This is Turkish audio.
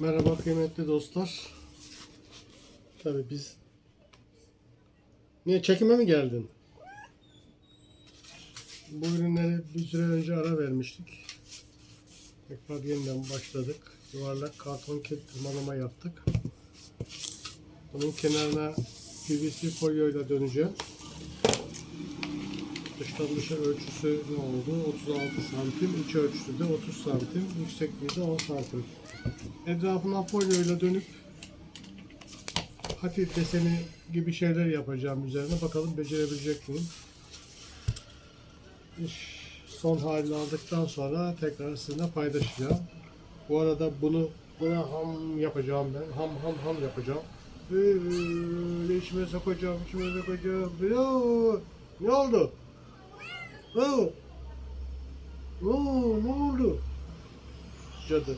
Merhaba kıymetli dostlar. Tabii biz Niye çekime mi geldin? Bu ürünleri bir süre önce ara vermiştik. Tekrar yeniden başladık. Yuvarlak karton kek tırmalama yaptık. Bunun kenarına PVC folyoyla döneceğim. Dıştan ölçüsü ne oldu? 36 santim. İç ölçüsü de 30 santim. Yüksekliği de 10 santim. Etrafına folyoyla dönüp hafif deseni gibi şeyler yapacağım üzerine. Bakalım becerebilecek miyim? İş son halini aldıktan sonra tekrar sizinle paylaşacağım. Bu arada bunu buna ham yapacağım ben. Ham ham ham yapacağım. Böyle içime sokacağım, içime sokacağım. Ne oldu? Oo. Oo, ne oldu? Cadı.